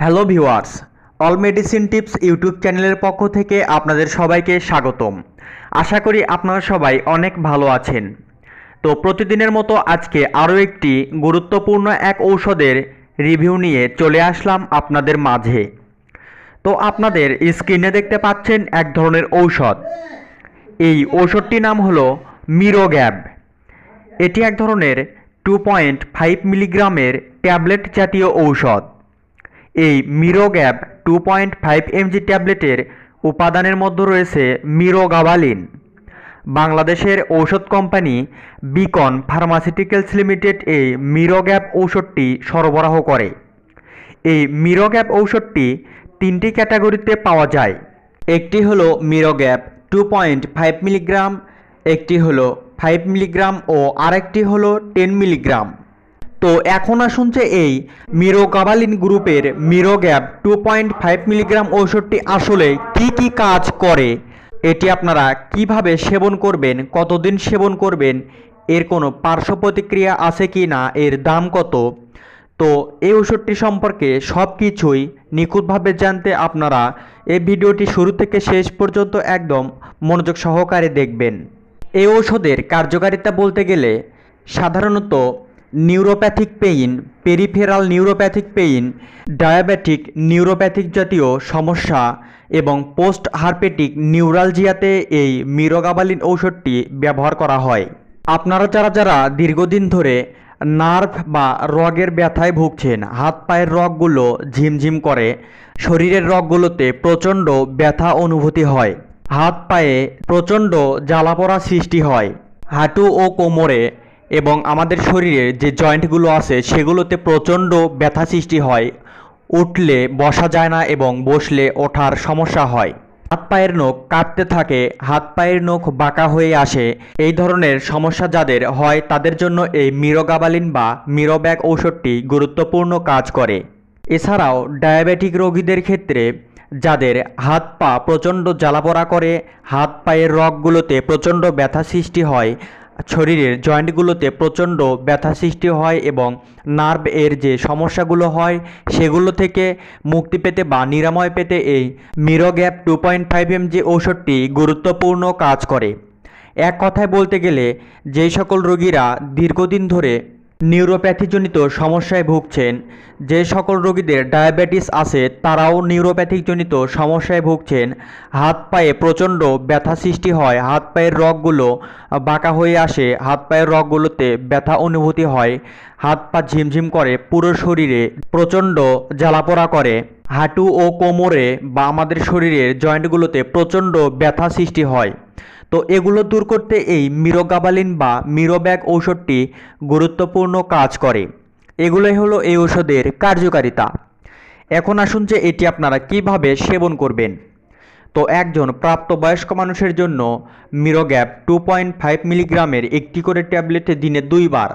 Hello viewers, all medicine tips YouTube চ্যানেলের পক্ষ থেকে আপনাদের সবাইকে স্বাগতম। আশা করি আপনারা সবাই অনেক ভালো আছেন। তো প্রতিদিনের মতো আজকে আরও একটি গুরুত্বপূর্ণ এক ঔষধের রিভিউ নিয়ে চলে আসলাম আপনাদের মাঝে। তো আপনাদের স্ক্রিনে দেখতে পাচ্ছেন এক ধরনের ঔষধ। এই ঔষধটির নাম হলো মিরোগ্যাব। এটি এক ধরনের টু পয়েন্ট ফাইভ মিলিগ্রামের ট্যাবলেট জাতীয় ঔষধ। এই Mirogab two point five MG ট্যাবলেটের উপাদানের মধ্যে রয়েছে মিরোগাবালিন। বাংলাদেশের ঔষধ কোম্পানি বিকন ফার্মাসিউটিক্যালস লিমিটেড এই মিরোগ্যাব ঔষধটি সরবরাহ করে। এই মিরোগ্যাব ঔষধটি তিনটি ক্যাটাগরিতে পাওয়া যায়। একটি হলো Mirogab two point five milligram একটি হলো ফাইভ মিলিগ্রাম ও আরেকটি হলো টেন মিলিগ্রাম তো এখন আসুন যে এই মিরোগাবালিন গ্রুপের Mirogab two point five milligram ঔষধটি আসলে কি কি কাজ করে? এটি আপনারা কীভাবে সেবন করবেন? কতদিন সেবন করবেন? এর কোনো পার্শ্ব প্রতিক্রিয়া আছে কি না? এর দাম কত? তো এই ওষুধটি সম্পর্কে সব কিছুই নিখুঁতভাবে জানতে আপনারা এই ভিডিওটি শুরু থেকে শেষ পর্যন্ত একদম মনোযোগ সহকারে দেখবেন। এই ঔষধের কার্যকারিতা বলতে গেলে সাধারণত neuropathic pain peripheral neuropathic pain diabetic neuropathic জাতীয় সমস্যা এবং পোস্ট হার্পেটিক নিউরালজিয়াতে এই মিরোগাবালিন ঔষধটি ব্যবহার করা হয়। আপনারা যারা যারা দীর্ঘদিন ধরে নার্ভ বা রগের ব্যথায় ভুগছেন, হাত পায়ের রগগুলো ঝিমঝিম করে, শরীরের রগগুলোতে প্রচণ্ড ব্যথা অনুভূতি হয়, হাত পায়ে প্রচণ্ড জ্বালাপোড়া সৃষ্টি হয়, হাঁটু ও কোমরে এবং আমাদের শরীরের যে জয়েন্টগুলো আছে, সেগুলোতে প্রচণ্ড ব্যথা সৃষ্টি হয়। উঠলে বসা যায় না এবং বসলে ওঠার সমস্যা হয়। হাত পায়ের নখ কাটতে থাকে, হাত পায়ের নখ বাঁকা হয়ে আসে। এই ধরনের সমস্যা যাদের হয়, তাদের জন্য এই মিরোগাবালিন বা মিরোব্যাগ ঔষধটি গুরুত্বপূর্ণ কাজ করে। এছাড়াও ডায়াবেটিক রোগীদের ক্ষেত্রে যাদের হাত পা প্রচণ্ড জ্বালাপোড়া করে, হাত পায়ের রগগুলোতে প্রচণ্ড ব্যথা সৃষ্টি হয় শরীরের জয়েন্টগুলোতে প্রচণ্ড ব্যথা সৃষ্টি হয় এবং নার্ভ এর যে সমস্যাগুলো হয়, সেগুলো থেকে মুক্তি পেতে বা নিরাময় পেতে এই Mirogab two point five M G ঔষধটি গুরুত্বপূর্ণ কাজ করে। এক কথায় বলতে গেলে, যেই সকল রোগীরা দীর্ঘদিন ধরে নিউরোপ্যাথিজনিত সমস্যায় ভুগছেন। যে সকল রোগীদের ডায়াবেটিস আছে, তারাও নিউরোপ্যাথিকজনিত সমস্যায় ভুগছেন। হাত পায়ে প্রচণ্ড ব্যথা সৃষ্টি হয়। হাত পায়ের রগগুলো বাঁকা হয়ে আসে। হাত পায়ের রগগুলোতে ব্যথা অনুভূতি হয়। হাত পা ঝিমঝিম করে। পুরো শরীরে প্রচণ্ড জ্বালাপোড়া করে। হাঁটু ও কোমরে বা আমাদের শরীরের জয়েন্টগুলোতে প্রচণ্ড ব্যথা সৃষ্টি হয়। তো এগুলো দূর করতে এই মিরোগাবালিন বা মিরোব্যাগ ঔষধটি গুরুত্বপূর্ণ কাজ করে। এগুলোই হলো এই ঔষধের কার্যকারিতা। এখন আসুন যে এটি আপনারা কীভাবে সেবন করবেন। তো একজন প্রাপ্তবয়স্ক মানুষের জন্য মিরোগ্যাপ টু পয়েন্ট ফাইভ মিলিগ্রামের একটি করে ট্যাবলেট দিনে দুইবার,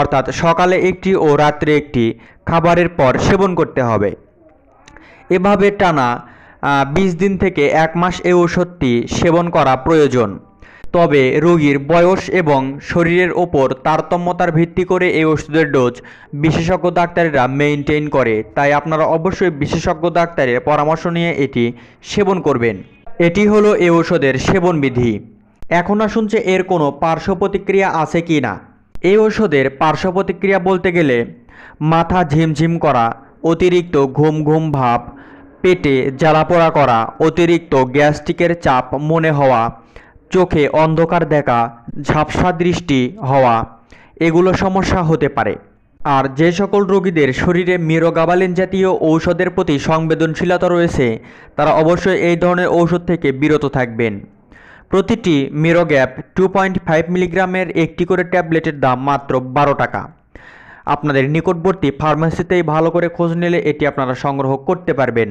অর্থাৎ সকালে একটি ও রাত্রে একটি খাবারের পর সেবন করতে হবে। এভাবে টানা বিশ দিন থেকে এক মাস এই ওষুধটি সেবন করা প্রয়োজন। তবে রোগীর বয়স এবং শরীরের ওপর তারতম্যতার ভিত্তি করে এই ওষুধের ডোজ বিশেষজ্ঞ ডাক্তারেরা মেইনটেইন করে। তাই আপনারা অবশ্যই বিশেষজ্ঞ ডাক্তারের পরামর্শ নিয়ে এটি সেবন করবেন। এটি হলো এই ওষুধের সেবন বিধি। এখন আসুন যে এর কোনো পার্শ্ব প্রতিক্রিয়া আছে কি না। এই ওষুধের পার্শ্ব প্রতিক্রিয়া বলতে গেলে মাথা ঝিমঝিম করা, অতিরিক্ত ঘুম ঘুম ভাব পেটে জ্বালাপোড়া করা অতিরিক্ত গ্যাস্ট্রিকের চাপ মনে হওয়া, চোখে অন্ধকার দেখা, ঝাপসা দৃষ্টি হওয়া, এগুলো সমস্যা হতে পারে। আর যে সকল রোগীদের শরীরে মিরোগাবালিন জাতীয় ঔষধের প্রতি সংবেদনশীলতা রয়েছে, তারা অবশ্যই এই ধরনের ঔষধ থেকে বিরত থাকবেন। প্রতিটি মিরোগ্যাপ টু পয়েন্ট ফাইভ মিলিগ্রামের একটি করে ট্যাবলেটের দাম মাত্র বারো টাকা। আপনাদের নিকটবর্তী ফার্মেসিতেই ভালো করে খোঁজ নিলে এটি আপনারা সংগ্রহ করতে পারবেন।